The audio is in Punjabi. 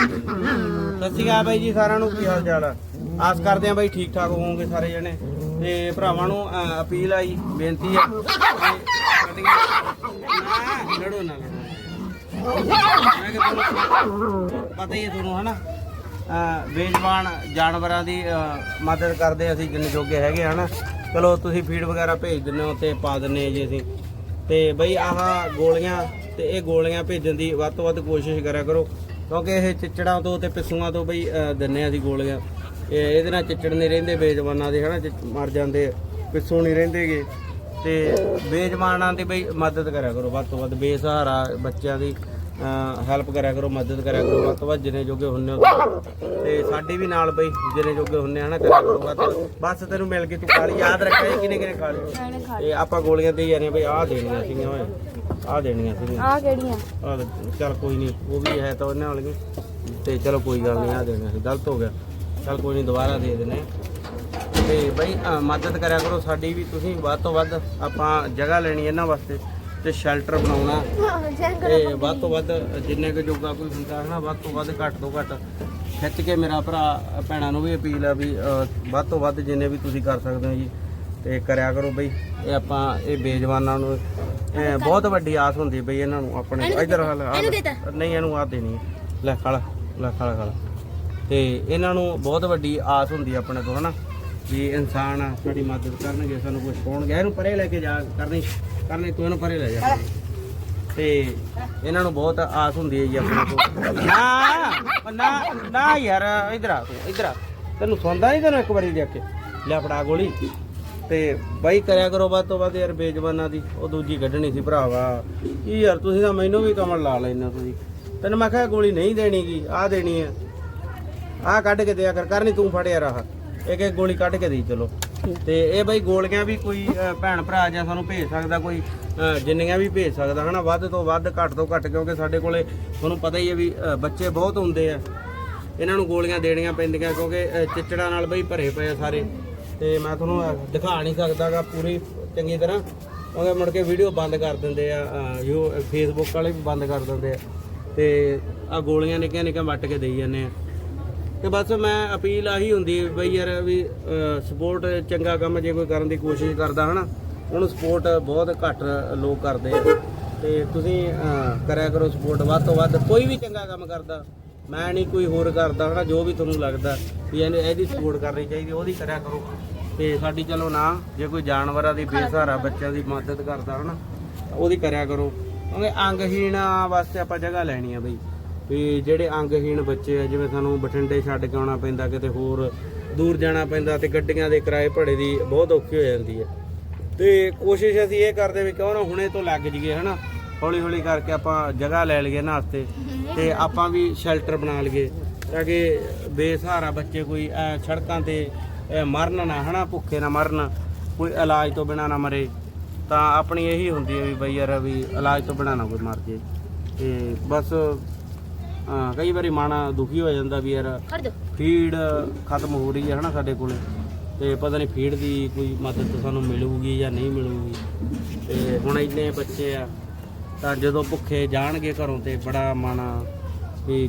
ਸਤਿ ਸ਼੍ਰੀ ਅਕਾਲ ਬਾਈ ਜੀ ਸਾਰਿਆਂ ਨੂੰ ਕੀ ਹਾਲ ਚਾਲ ਆ? ਆਸ ਕਰਦੇ ਆ ਬਾਈ ਠੀਕ ਠਾਕ ਹੋਵੋਗੇ ਸਾਰੇ ਜਣੇ। ਤੇ ਭਰਾਵਾਂ ਨੂੰ ਅਹ, ਅਪੀਲ ਆਈ ਬੇਨਤੀ ਆ। ਤੇ ਨਾ, ਲੜੋ ਨਾ ਲੜੋ ਮੈਂ ਕਿਹਾ ਤੁਹਾਨੂੰ ਪਤਾ ਹੀ ਹੈ ਤੁਹਾਨੂੰ ਹਨਾ? ਅਹ, ਬੇਜ਼ਬਾਨ ਜਾਨਵਰਾਂ ਦੀ ਅਹ, ਮਦਦ ਕਰਦੇ ਅਸੀਂ ਜਿੰਨੇ ਜੋਗੇ ਹੈਗੇ ਹਨਾ? ਚਲੋ ਤੁਸੀਂ ਫੀਡ ਵਗੈਰਾ ਭੇਜ ਦਿੰਦੇ ਹੋ ਤੇ ਪਾ ਦਿੰਨੇ ਆ ਜੀ ਅਸੀਂ। ਤੇ ਬਈ ਆਹ ਗੋਲੀਆਂ ਤੇ ਇਹ ਗੋਲੀਆਂ ਭੇਜਣ ਦੀ ਵੱਧ ਤੋਂ ਵੱਧ ਕੋਸ਼ਿਸ਼ ਕਰਿਆ ਕਰੋ। ਕਿਉਂਕਿ ਇਹ ਚਿੱਚੜਾਂ ਤੋਂ ਤੇ ਪਿਸੂਆਂ ਤੋਂ ਬਈ ਦਿੰਨੇ ਆ ਅਸੀਂ ਗੋਲੀਆਂ। ਇਹ ਇਹਦੇ ਨਾਲ ਚਿੱਚੜ ਨਹੀਂ ਰਹਿੰਦੇ ਬੇਜਵਾਨਾਂ ਦੇ ਹਨਾ ਮਰ ਜਾਂਦੇ ਪਿੱਸੂ ਨਹੀਂ ਰਹਿੰਦੇਗੇ। ਤੇ ਬੇਜਵਾਨਾਂ ਦੀ ਬਈ ਮਦਦ ਕਰਿਆ ਕਰੋ ਵੱਧ ਤੋਂ ਵੱਧ ਬੇਸਹਾਰਾ ਬੱਚਿਆਂ ਦੀ ਹੈਲਪ ਕਰਿਆ ਕਰੋ ਮਦਦ ਕਰਿਆ ਕਰੋ ਵੱਧ ਤੋਂ ਵੱਧ ਜਿੰਨੇ ਜੋਗੇ ਹੁੰਨੇ ਹੋ। ਤੇ ਸਾਡੇ ਵੀ ਨਾਲ ਬਈ ਜਿੰਨੇ ਜੋਗੇ ਹੁੰਨੇ ਹਨਾ ਕਰਿਆ ਕਰੋ ਵੱਧ ਤੋਂ- ਬਸ ਤੈਨੂੰ ਮਿਲ ਗਈ ਤੂੰ ਖਾਲੀ ਯਾਦ ਰੱਖਿਆ ਕਿਨੇ ਕਿਨੇ ਲਈ। ਇਹ ਆਪਾਂ ਗੋਲੀਆਂ ਦੇ ਜਾਂਦੇ ਬਈ ਆਹ ਦੇਣੀਆਂ ਸੀਗੀਆਂ ਓਏ। ਆਹ ਦੇਣੀਆਂ ਸੀਗੀਆਂ। ਆ ਕਿਹੜੀਆਂ? ਲੈ, ਚੱਲ ਕੋਈ ਨਹੀਂ ਉਹ ਵੀ ਹੈ ਤਾਂ ਉਹਨਾਂ ਵਾਲੀਆਂ। ਤੇ ਚਲੋ ਕੋਈ ਗੱਲ ਨਹੀਂ ਆ ਦੇਣੀਆਂ ਸੀ ਗਲਤ ਹੋ ਗਿਆ। ਚੱਲ ਕੋਈ ਨਹੀਂ ਦੁਬਾਰਾ ਦੇ ਦਿੰਨੇ ਤੇ ਬਈ ਮਦਦ ਕਰਿਆ ਕਰੋ ਸਾਡੀ ਵੀ ਤੁਸੀਂ ਵੱਧ ਤੋਂ ਵੱਧ ਆਪਾਂ ਜਗ੍ਹਾ ਲੈਣੀ ਇਹਨਾਂ ਵਾਸਤੇ ਤੇ ਸ਼ੈਲਟਰ ਬਣਾਉਣਾ। ਤੇ ਵੱਧ ਤੋਂ ਵੱਧ ਜਿੰਨੇ ਕੁ ਜੋਗਾ ਕੋਈ ਹੁੰਦਾ ਹੈ ਨਾ ਵੱਧ ਤੋਂ ਵੱਧ ਘੱਟ ਤੋਂ ਘੱਟ ਖਿੱਚ ਕੇ ਮੇਰਾ ਭਰਾ ਭੈਣਾਂ ਨੂੰ ਵੀ ਅਪੀਲ ਆ ਵੀ ਵੱਧ ਤੋਂ ਵੱਧ ਜਿੰਨੇ ਵੀ ਤੁਸੀਂ ਕਰ ਸਕਦੇ ਹੋ ਜੀ ਤੇ ਕਰਿਆ ਕਰੋ ਬਈ ਇਹ ਆਪਾਂ ਇਹ ਬੇਜਵਾਨਾਂ ਨੂੰ ਇਹ ਬਹੁਤ ਵੱਡੀ ਆਸ ਹੁੰਦੀ ਬਈ ਇਹਨਾਂ ਨੂੰ ਆਪਣੇ ਇਧਰ ਹਾਲ ਨਹੀਂ ਇਹਨੂੰ ਆ ਦੇਣੀ ਹੈ। ਲੈ ਖਾਲਾ ਲੈ ਖਾਲਾ ਖਾਲਾ ਤੇ ਇਹਨਾਂ ਨੂੰ ਬਹੁਤ ਵੱਡੀ ਆਸ ਹੁੰਦੀ ਹੈ ਆਪਣੇ ਤੋਂ ਹਨਾ? ਵੀ ਇਨਸਾਨ ਸਾਡੀ ਮਦਦ ਕਰਨਗੇ ਸਾਨੂੰ ਕੁਝ ਪਾਉਣਗੇ। ਇਹਨੂੰ ਪਰੇ ਲੈ ਕੇ ਜਾ ਕਰਨੀ ਕਰਨੀ ਤੂੰ ਇਹਨੂੰ ਪਰੇ ਲੈ ਜਾ। ਤੇ ਇਹਨਾਂ ਨੂੰ ਬਹੁਤ ਆਸ ਹੁੰਦੀ ਹੈ ਜੀ ਆਪਣੇ ਤੋਂ ਨਾ ਨਾ ਨਾ ਯਾਰ ਇਧਰ ਆ ਤੂੰ ਇਧਰ ਆ। ਤੈਨੂੰ ਸੌਂਦਾ ਨਹੀਂ ਤੈਨੂੰ ਇੱਕ ਵਾਰੀ ਦੇਖ ਕੇ। ਲੈ ਫੜਾ ਗੋਲੀ। ਤੇ ਬਾਈ ਕਰਿਆ ਕਰੋ ਵੱਧ ਤੋਂ ਵੱਧ ਯਾਰ ਬੇਜ਼ਬਾਨਾਂ ਦੀ, ਉਹ ਦੂਜੀ ਕੱਢਣੀ ਸੀ ਭਰਾਵਾ। ਕੀ ਯਾਰ, ਤੁਸੀਂ ਤਾਂ ਮੈਨੂੰ ਵੀ ਕਮਲ ਲਾ ਲੈਣਾ ਤੁਸੀਂ। ਤੈਨੂੰ ਮੈਂ ਕਿਹਾ ਗੋਲੀ ਨਹੀਂ ਦੇਣੀਗੀ ਆਹ ਦੇਣੀ ਹੈ ਆਹ ਕੱਢ ਕੇ ਦਿਆ ਕਰ ਕਰਨੀ ਤੂੰ ਫੜਿਆ ਰਹਾ। ਇੱਕ ਇੱਕ ਗੋਲੀ ਕੱਢ ਕੇ ਦੇਈ ਚਲੋ। ਤੇ ਇਹ ਬਈ ਗੋਲੀਆਂ ਵੀ ਕੋਈ ਭੈਣ ਭਰਾ ਜਾਂ ਸਾਨੂੰ ਭੇਜ ਸਕਦਾ ਕੋਈ ਜਿੰਨੀਆਂ ਵੀ ਭੇਜ ਸਕਦਾ, ਹਨਾ? ਵੱਧ ਤੋਂ ਵੱਧ, ਘੱਟ ਤੋਂ ਘੱਟ, ਕਿਉਂਕਿ ਸਾਡੇ ਕੋਲੇ ਤੁਹਾਨੂੰ ਪਤਾ ਹੀ ਹੈ ਵੀ ਬੱਚੇ ਬਹੁਤ ਹੁੰਦੇ ਆ। ਇਹਨਾਂ ਨੂੰ ਗੋਲੀਆਂ ਦੇਣੀਆਂ ਪੈਂਦੀਆਂ, ਕਿਉਂਕਿ ਚਿੱਚੜਾਂ ਨਾਲ ਬਈ ਭਰੇ ਪਏ ਆ ਸਾਰੇ। ਤੇ ਮੈਂ ਤੁਹਾਨੂੰ ਦਿਖਾ ਨਹੀਂ ਸਕਦਾਗਾ ਪੂਰੀ ਚੰਗੀ ਤਰ੍ਹਾਂ। ਕਿਉਂਕਿ ਮੁੜ ਕੇ ਵੀਡੀਓ ਬੰਦ ਕਰ ਦਿੰਦੇ ਆ ਯੂ ਫੇਸਬੁੱਕ ਵਾਲੇ ਵੀ ਬੰਦ ਕਰ ਦਿੰਦੇ ਆ। ਤੇ ਆ ਗੋਲੀਆਂ ਨਿੱਕੀਆਂ ਨਿੱਕੀਆਂ ਵੱਟ ਕੇ ਦੇਈ ਜਾਂਦੇ ਆ। ਤੇ ਬਸ ਮੈਂ ਅਪੀਲ ਆਹੀ ਹੁੰਦੀ ਬਈ ਯਾਰ ਵੀ ਸਪੋਰਟ ਚੰਗਾ ਕੰਮ ਜੇ ਕੋਈ ਕਰਨ ਦੀ ਕੋਸ਼ਿਸ਼ ਕਰਦਾ ਹਨਾ, ਉਹਨੂੰ ਸਪੋਰਟ ਬਹੁਤ ਘੱਟ ਲੋਕ ਕਰਦੇ ਆ। ਤੇ ਤੁਸੀਂ ਕਰਿਆ ਕਰੋ ਸਪੋਰਟ ਵੱਧ ਤੋਂ ਵੱਧ ਕੋਈ ਵੀ ਚੰਗਾ ਕੰਮ ਕਰਦਾ। ਮੈਂ ਨਹੀਂ ਕੋਈ ਹੋਰ ਕਰਦਾ ਹਨਾ, ਜੋ ਵੀ ਤੁਹਾਨੂੰ ਲੱਗਦਾ ਵੀ ਇਹਨੂੰ ਇਹਦੀ ਸਪੋਰਟ ਕਰਨੀ ਚਾਹੀਦੀ, ਉਹਦੀ ਕਰਿਆ ਕਰੋ। ਤੇ ਸਾਡੀ ਚਲੋ ਨਾ, ਜੇ ਕੋਈ ਜਾਨਵਰਾਂ ਦੀ ਬੇਸਹਾਰਾ ਬੱਚਿਆਂ ਦੀ ਮਦਦ ਕਰਦਾ ਹਨਾ ਉਹਦੀ ਕਰਿਆ ਕਰੋ। ਕਿਉਂਕਿ ਅੰਗਹੀਣਾਂ ਵਾਸਤੇ ਆਪਾਂ ਜਗ੍ਹਾ ਲੈਣੀ ਆ ਬਈ। ਵੀ ਜਿਹੜੇ ਅੰਗਹੀਣ ਬੱਚੇ ਆ, ਜਿਵੇਂ ਸਾਨੂੰ ਬਠਿੰਡੇ ਛੱਡ ਕੇ ਆਉਣਾ ਪੈਂਦਾ, ਕਿਤੇ ਹੋਰ ਦੂਰ ਜਾਣਾ ਪੈਂਦਾ ਤੇ ਗੱਡੀਆਂ ਦੇ ਕਿਰਾਏ ਭੜੇ ਦੀ ਬਹੁਤ ਔਖੀ ਹੋ ਜਾਂਦੀ ਹੈ। ਤੇ ਕੋਸ਼ਿਸ਼ ਅਸੀਂ ਇਹ ਕਰਦੇ ਵੀ ਕਿਉਂ ਨਾ ਹੁਣੇ ਤੋਂ ਲੱਗ ਜੀਏ ਹਨਾ। ਹੌਲੀ ਹੌਲੀ ਕਰਕੇ ਆਪਾਂ ਜਗ੍ਹਾ ਲੈ ਲਈਏ ਨਾ ਵਾਸਤੇ ਤੇ ਆਪਾਂ ਵੀ ਸ਼ੈਲਟਰ ਬਣਾ ਲਈਏ ਤਾਂ ਕਿ ਬੇਸਹਾਰਾ ਬੱਚੇ ਕੋਈ ਐਂ ਸੜਕਾਂ ਤੇ ਮਰਨ ਨਾ ਹਨਾ ਭੁੱਖੇ ਨਾ ਮਰਨ ਕੋਈ ਇਲਾਜ ਤੋਂ ਬਿਨਾ ਨਾ ਮਰੇ। ਤਾਂ ਆਪਣੀ ਇਹੀ ਹੁੰਦੀ ਹੈ ਵੀ ਬਈ ਯਾਰ ਵੀ ਇਲਾਜ ਤੋਂ ਬਿਨਾ ਨਾ ਕੋਈ ਮਰ ਜੇ। ਤੇ ਬਸ ਹਾਂ ਕਈ ਵਾਰੀ ਮਨ ਦੁਖੀ ਹੋ ਜਾਂਦਾ ਵੀ ਯਾਰ ਫੀਡ ਖਤਮ ਹੋ ਰਹੀ ਹੈ ਹਨਾ ਸਾਡੇ ਕੋਲੇ। ਤੇ ਪਤਾ ਨਹੀਂ ਫੀਡ ਦੀ ਕੋਈ ਮਦਦ ਸਾਨੂੰ ਮਿਲੂਗੀ ਜਾਂ ਨਹੀਂ ਮਿਲੂਗੀ। ਤੇ ਹੁਣ ਇੰਨੇ ਬੱਚੇ ਆ ਤਾਂ ਜਦੋਂ ਭੁੱਖੇ ਜਾਣਗੇ ਘਰੋਂ ਤੇ ਬੜਾ ਮਨ ਵੀ